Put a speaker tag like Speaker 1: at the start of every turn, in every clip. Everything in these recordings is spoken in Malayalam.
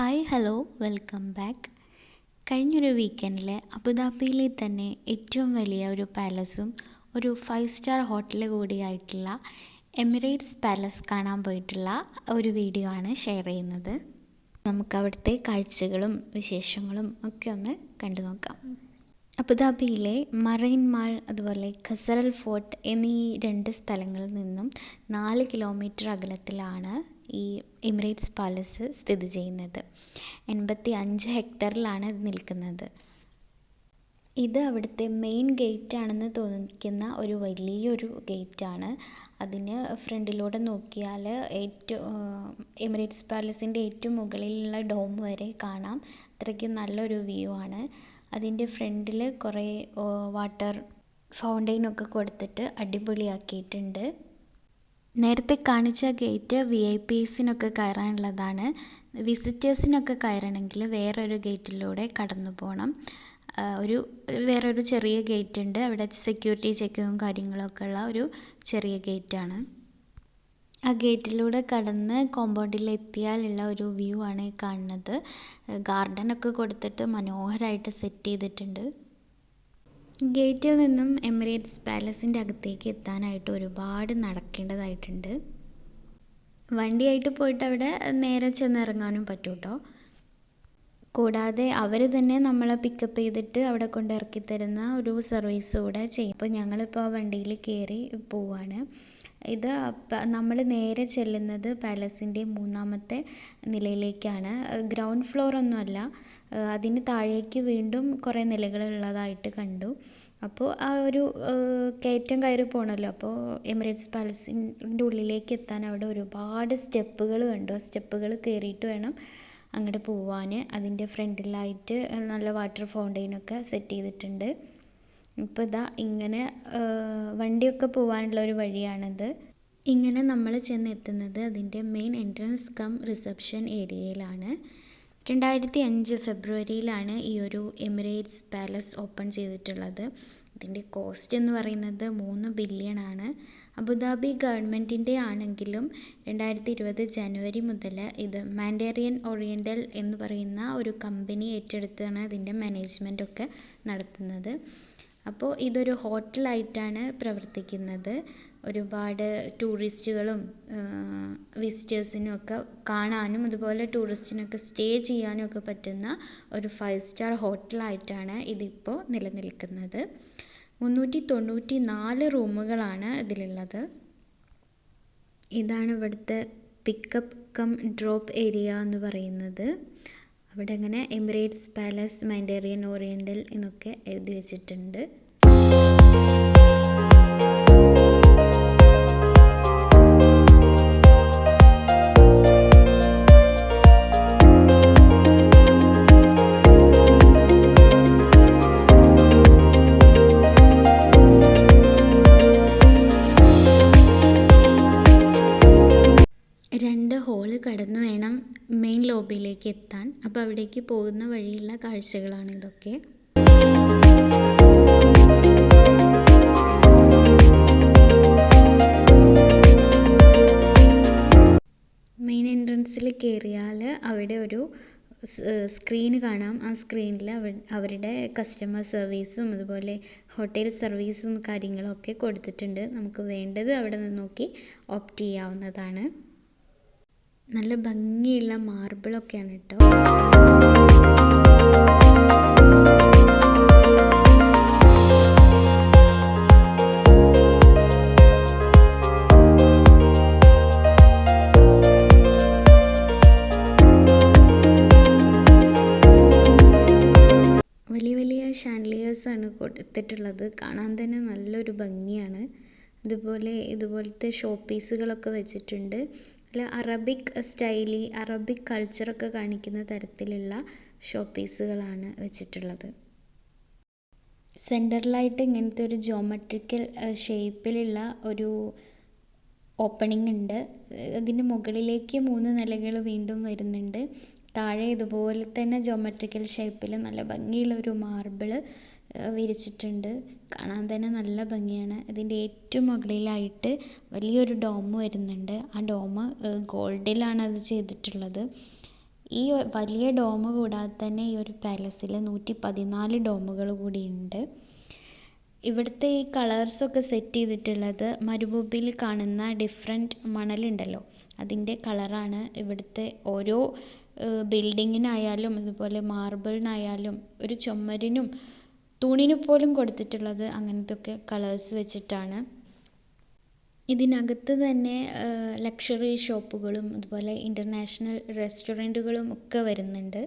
Speaker 1: ഹായ് ഹലോ വെൽക്കം ബാക്ക് കഴിഞ്ഞൊരു വീക്കെൻഡിൽ അബുദാബിയിലെ തന്നെ ഏറ്റവും വലിയ ഒരു പാലസും ഒരു ഫൈവ് സ്റ്റാർ ഹോട്ടൽ കൂടിയായിട്ടുള്ള എമിറേറ്റ്സ് പാലസ് കാണാൻ പോയിട്ടുള്ള ഒരു വീഡിയോ ആണ് ഷെയർ ചെയ്യുന്നത്. നമുക്ക് അവിടുത്തെ കാഴ്ചകളും വിശേഷങ്ങളും ഒക്കെ ഒന്ന് കണ്ടു നോക്കാം. അബുദാബിയിലെ മറൈൻ മാൾ അതുപോലെ ഖസറൽ ഫോർട്ട് എന്നീ രണ്ട് സ്ഥലങ്ങളിൽ നിന്നും നാല് കിലോമീറ്റർ അകലത്തിലാണ് ഈ എമിറേറ്റ്സ് പാലസ് സ്ഥിതി ചെയ്യുന്നത്. എൺപത്തി അഞ്ച് ഹെക്ടറിലാണ് ഇത് നിൽക്കുന്നത്. ഇത് അവിടുത്തെ മെയിൻ ഗേറ്റ് ആണെന്ന് തോന്നിക്കുന്ന ഒരു വലിയൊരു ഗേറ്റ് ആണ്. അതിന് ഫ്രണ്ടിലൂടെ നോക്കിയാൽ ഏറ്റവും എമിറേറ്റ്സ് പാലസിന്റെ ഏറ്റവും മുകളിലുള്ള ഡോം വരെ കാണാം. അത്രയ്ക്കും നല്ലൊരു വ്യൂ ആണ്. അതിന്റെ ഫ്രണ്ടിൽ കുറേ വാട്ടർ ഫൗണ്ടെയിനൊക്കെ കൊടുത്തിട്ട് അടിപൊളിയാക്കിയിട്ടുണ്ട്. നേരത്തെ കാണിച്ച ഗേറ്റ് വി ഐ പീസിനൊക്കെ കയറാനുള്ളതാണ്. വിസിറ്റേഴ്സിനൊക്കെ കയറണമെങ്കിൽ വേറൊരു ഗേറ്റിലൂടെ കടന്നു പോകണം ഒരു വേറൊരു ചെറിയ ഗേറ്റ് ഉണ്ട്. അവിടെ സെക്യൂരിറ്റി ചെക്കിങ്ങും കാര്യങ്ങളൊക്കെ ഉള്ള ഒരു ചെറിയ ഗേറ്റാണ് ആ ഗേറ്റിലൂടെ കടന്ന് കോമ്പൗണ്ടിൽ എത്തിയാലുള്ള ഒരു വ്യൂ ആണ് കാണുന്നത്. കാണുന്നത് ഗാർഡനൊക്കെ കൊടുത്തിട്ട് മനോഹരമായിട്ട് സെറ്റ് ചെയ്തിട്ടുണ്ട്. ഗേറ്റിൽ നിന്നും എമിറേറ്റ്സ് പാലസിന്റെ അകത്തേക്ക് എത്താനായിട്ട് ഒരുപാട് നടക്കേണ്ടതായിട്ടുണ്ട്. വണ്ടിയായിട്ട് പോയിട്ട് അവിടെ നേരെ ചെന്നിറങ്ങാനും പറ്റും കേട്ടോ കൂടാതെ അവർ തന്നെ നമ്മളെ പിക്കപ്പ് ചെയ്തിട്ട് അവിടെ കൊണ്ട് ഇറക്കി തരുന്ന ഒരു സർവീസ് കൂടെ ചെയ്യും. അപ്പോൾ ഞങ്ങളിപ്പോൾ ആ വണ്ടിയിൽ കയറി പോവാണ്. ഇത് നമ്മൾ നേരെ ചെല്ലുന്നത് പാലസിന്റെ മൂന്നാമത്തെ നിലയിലേക്കാണ്. ഗ്രൗണ്ട് ഫ്ലോർ ഒന്നുമല്ല. അതിന് താഴേക്ക് വീണ്ടും കുറേ നിലകളുള്ളതായിട്ട് കണ്ടു. അപ്പോൾ ആ ഒരു കയറ്റം കയറി പോകണമല്ലോ അപ്പോൾ എമിറേറ്റ്സ് പാലസിന്റെ ഉള്ളിലേക്ക് എത്താൻ അവിടെ ഒരുപാട് സ്റ്റെപ്പുകൾ കണ്ടു. ആ സ്റ്റെപ്പുകൾ കയറിയിട്ട് വേണം അങ്ങോട്ട് പോവാൻ അതിന്റെ ഫ്രണ്ടിലായിട്ട് നല്ല വാട്ടർ ഫൗണ്ടെയിനൊക്കെ സെറ്റ് ചെയ്തിട്ടുണ്ട്. ഇപ്പോൾ ഇതാ ഇങ്ങനെ വണ്ടിയൊക്കെ പോവാനുള്ള ഒരു വഴിയാണിത്. ഇങ്ങനെ നമ്മൾ ചെന്ന് ചെന്നെത്തുന്നത് അതിന്റെ മെയിൻ എൻട്രൻസ് കം റിസപ്ഷൻ ഏരിയയിലാണ് രണ്ടായിരത്തി അഞ്ച് ഫെബ്രുവരിയിലാണ് ഈ ഒരു എമിറേറ്റ്സ് പാലസ് ഓപ്പൺ ചെയ്തിട്ടുള്ളത്. ഇതിന്റെ കോസ്റ്റ് എന്ന് പറയുന്നത് മൂന്ന് ബില്യൺ ആണ്. അബുദാബി ഗവൺമെന്റിന്റെ ആണെങ്കിലും രണ്ടായിരത്തി ഇരുപത് ജനുവരി മുതൽ ഇത് മാൻഡേറിയൻ ഓറിയന്റൽ എന്ന് പറയുന്ന ഒരു കമ്പനി ഏറ്റെടുത്താണ് ഇതിന്റെ മാനേജ്മെന്റ് ഒക്കെ നടത്തുന്നത്. അപ്പോൾ ഇതൊരു ഹോട്ടലായിട്ടാണ് പ്രവർത്തിക്കുന്നത്. ഒരുപാട് ടൂറിസ്റ്റുകളും വിസിറ്റേഴ്സിനും ഒക്കെ കാണാനും അതുപോലെ ടൂറിസ്റ്റിനൊക്കെ സ്റ്റേ ചെയ്യാനും ഒക്കെ പറ്റുന്ന ഒരു ഫൈവ് സ്റ്റാർ ഹോട്ടലായിട്ടാണ് ഇതിപ്പോൾ നിലനിൽക്കുന്നത്. മുന്നൂറ്റി തൊണ്ണൂറ്റി നാല് റൂമുകളാണ് ഇതിലുള്ളത്. ഇതാണ് ഇവിടുത്തെ പിക്കപ്പ് കം ഡ്രോപ്പ് ഏരിയ എന്ന് പറയുന്നത്. അവിടെ അങ്ങനെ എമിറേറ്റ്സ് പാലസ് മൈൻഡേറിയൻ ഓറിയന്റൽ എന്നൊക്കെ എഴുതി വെച്ചിട്ടുണ്ട്. രണ്ട് ഹോൾ കടന്നു വേണം മെയിൻ ലോബിയിലേക്ക് എത്താൻ. അപ്പോൾ അവിടേക്ക് പോകുന്ന വഴിയുള്ള കാഴ്ചകളാണ് ഇതൊക്കെ. കയറിയാൽ അവിടെ ഒരു സ്ക്രീൻ കാണാം. ആ സ്ക്രീനിൽ അവരുടെ കസ്റ്റമർ സർവീസും അതുപോലെ ഹോട്ടൽ സർവീസും കാര്യങ്ങളൊക്കെ കൊടുത്തിട്ടുണ്ട്. നമുക്ക് വേണ്ടത് അവിടെ നിന്ന് നോക്കി ഓപ്റ്റ് ചെയ്യാവുന്നതാണ്. നല്ല ഭംഗിയുള്ള മാർബിളൊക്കെയാണ് കേട്ടോ കൊടുത്തിട്ടുള്ളത് കാണാൻ തന്നെ നല്ലൊരു ഭംഗിയാണ്. അതുപോലെ ഇതുപോലത്തെ ഷോ പീസുകളൊക്കെ വെച്ചിട്ടുണ്ട്. അല്ല അറബിക് സ്റ്റൈലി അറബിക് കൾച്ചറൊക്കെ കാണിക്കുന്ന തരത്തിലുള്ള ഷോ പീസുകളാണ് വെച്ചിട്ടുള്ളത്. സെന്ററിലായിട്ട് ഇങ്ങനത്തെ ഒരു ജോമെട്രിക്കൽ ഷേപ്പിലുള്ള ഒരു ഓപ്പണിംഗ് ഉണ്ട്. അതിന്റെ മുകളിലേക്ക് മൂന്ന് നിലകൾ വീണ്ടും വരുന്നുണ്ട്. താഴെ ഇതുപോലെ തന്നെ ജോമെട്രിക്കൽ ഷേപ്പിൽ നല്ല ഭംഗിയുള്ള ഒരു മാർബിൾ വിരിച്ചിട്ടുണ്ട്. കാണാൻ തന്നെ നല്ല ഭംഗിയാണ്. ഇതിന്റെ ഏറ്റവും മുകളിലായിട്ട് വലിയൊരു ഡോം വരുന്നുണ്ട്. ആ ഡോം ഗോൾഡിലാണ് അത് ചെയ്തിട്ടുള്ളത്. ഈ വലിയ ഡോം കൂടാതെ തന്നെ ഈ ഒരു പാലസിൽ നൂറ്റി പതിനാല് ഡോമുകൾ കൂടിയുണ്ട്. ഇവിടുത്തെ ഈ കളേഴ്സൊക്കെ സെറ്റ് ചെയ്തിട്ടുള്ളത് മരുഭൂമിയിൽ കാണുന്ന ഡിഫറെന്റ് മണലുണ്ടല്ലോ. അതിന്റെ കളറാണ് ഇവിടുത്തെ ഓരോ ബിൽഡിങ്ങിനായാലും അതുപോലെ മാർബിളിനായാലും ഒരു ചുമരിനും തൂണിന് പോലും കൊടുത്തിട്ടുള്ളത് അങ്ങനത്തെ ഒക്കെ കളേഴ്സ് വെച്ചിട്ടാണ്. ഇതിനകത്ത് തന്നെ ലക്ഷറി ഷോപ്പുകളും അതുപോലെ ഇന്റർനാഷണൽ റെസ്റ്റോറന്റുകളും ഒക്കെ വരുന്നുണ്ട്.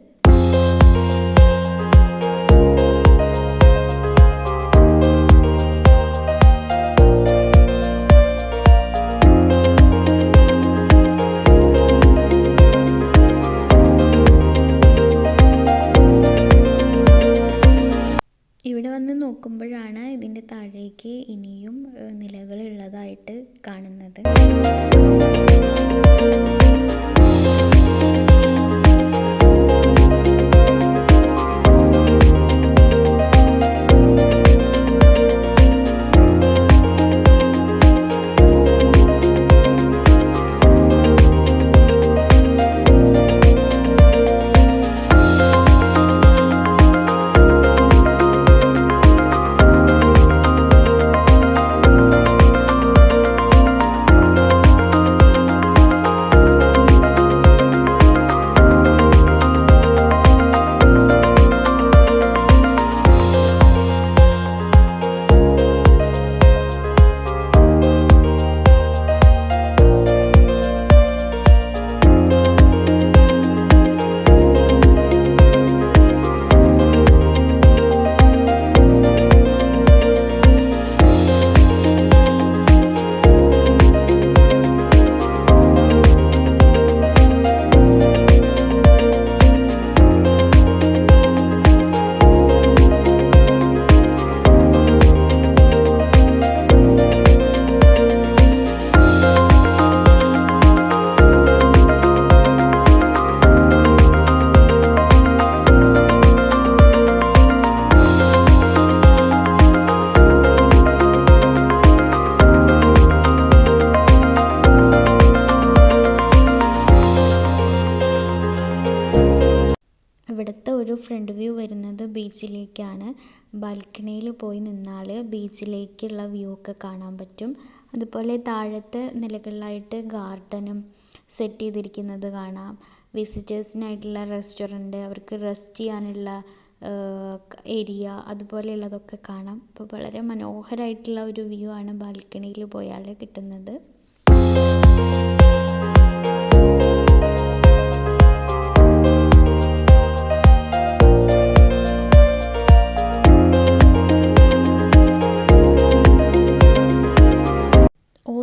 Speaker 1: ബാൽക്കണിയിൽ പോയി നിന്നാൽ ബീച്ചിലേക്കുള്ള വ്യൂ ഒക്കെ കാണാൻ പറ്റും. അതുപോലെ താഴത്തെ നിലകളിലായിട്ട് ഗാർഡനും സെറ്റ് ചെയ്തിരിക്കുന്നത് കാണാം. വിസിറ്റേഴ്സിനായിട്ടുള്ള റെസ്റ്റോറന്റ് അവർക്ക് റെസ്റ്റ് ചെയ്യാനുള്ള ഏരിയ അതുപോലെയുള്ളതൊക്കെ കാണാം. അപ്പോൾ വളരെ മനോഹരമായിട്ടുള്ള ഒരു വ്യൂ ആണ് ബാൽക്കണിയിൽ പോയാൽ കിട്ടുന്നത്.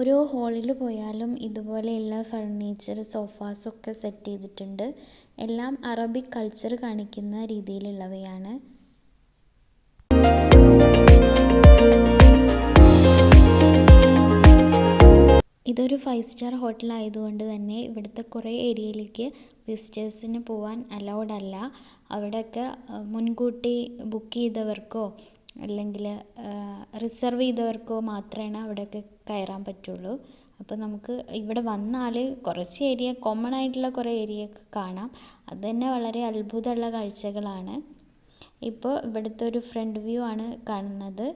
Speaker 1: ഓരോ ഹോളിൽ പോയാലും ഇതുപോലെയുള്ള ഫർണിച്ചർ സോഫാസ് ഒക്കെ സെറ്റ് ചെയ്തിട്ടുണ്ട്. എല്ലാം അറബിക് കൾച്ചർ കാണിക്കുന്ന രീതിയിലുള്ളവയാണ്. ഇതൊരു ഫൈവ് സ്റ്റാർ ഹോട്ടൽ ആയതുകൊണ്ട് തന്നെ ഇവിടുത്തെ കുറേ ഏരിയയിലേക്ക് വിസിറ്റേഴ്സിന് പോവാൻ അലൗഡ് അല്ല. അവിടെയൊക്കെ മുൻകൂട്ടി ബുക്ക് ചെയ്തവർക്കോ അല്ലെങ്കിൽ റിസർവ് ചെയ്തവർക്കോ മാത്രമാണ് അവിടെയൊക്കെ കയറാൻ പറ്റുള്ളൂ. അപ്പോൾ നമുക്ക് ഇവിടെ വന്നാൽ കുറച്ച് ഏരിയ കോമൺ ആയിട്ടുള്ള കുറേ ഏരിയ ഒക്കെ കാണാം. അത് തന്നെ വളരെ അത്ഭുതമുള്ള കാഴ്ചകളാണ്. ഇപ്പോൾ ഇവിടുത്തെ ഒരു ഫ്രണ്ട് വ്യൂ ആണ് കാണുന്നത്.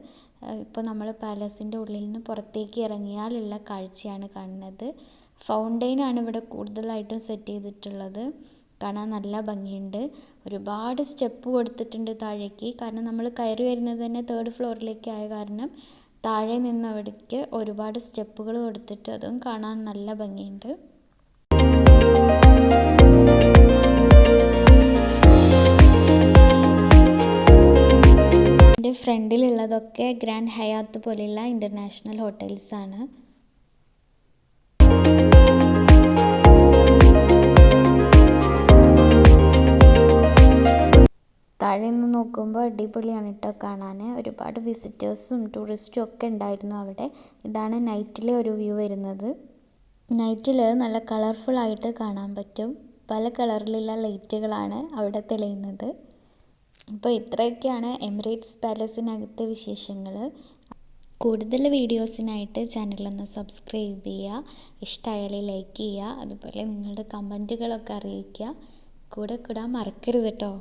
Speaker 1: ഇപ്പോൾ നമ്മൾ പാലസിന്റെ ഉള്ളിൽ നിന്ന് പുറത്തേക്ക് ഇറങ്ങിയാലുള്ള കാഴ്ചയാണ് കാണുന്നത്. ഫൗണ്ടെയിൻ ആണ് ഇവിടെ കൂടുതലായിട്ടും സെറ്റ് ചെയ്തിട്ടുള്ളത്. കാണാൻ നല്ല ഭംഗിയുണ്ട്. ഒരുപാട് സ്റ്റെപ്പ് കൊടുത്തിട്ടുണ്ട് താഴേക്ക്. കാരണം നമ്മൾ കയറി വരുന്നത് തന്നെ തേർഡ് ഫ്ലോറിലേക്ക് ആയ കാരണം താഴെ നിന്ന് അവിടേക്ക് ഒരുപാട് സ്റ്റെപ്പുകൾ കൊടുത്തിട്ട് അതും കാണാൻ നല്ല ഭംഗിയുണ്ട്. എന്റെ ഫ്രണ്ടിലുള്ളതൊക്കെ ഗ്രാൻഡ് ഹയാത്ത് പോലെയുള്ള ഇന്റർനാഷണൽ ഹോട്ടൽസ് താഴെ നിന്ന് നോക്കുമ്പോൾ അടിപൊളിയാണ് കേട്ടോ കാണാൻ ഒരുപാട് വിസിറ്റേഴ്സും ടൂറിസ്റ്റും ഒക്കെ ഉണ്ടായിരുന്നു അവിടെ. ഇതാണ് നൈറ്റിലെ ഒരു വ്യൂ വരുന്നത്. നൈറ്റിൽ നല്ല കളർഫുൾ ആയിട്ട് കാണാൻ പറ്റും. പല കളറിലുള്ള ലൈറ്റുകളാണ് അവിടെ തെളിയുന്നത്. അപ്പോൾ ഇത്രയൊക്കെയാണ് എമിറേറ്റ്സ് പാലസിനകത്തെ വിശേഷങ്ങൾ കൂടുതൽ വീഡിയോസിനായിട്ട് ചാനലൊന്ന് സബ്സ്ക്രൈബ് ചെയ്യുക. ഇഷ്ടമായാൽ ലൈക്ക് ചെയ്യുക. അതുപോലെ നിങ്ങളുടെ കമന്റുകളൊക്കെ അറിയിക്കുക. കൂടെ കൂടാൻ മറക്കരുത് കേട്ടോ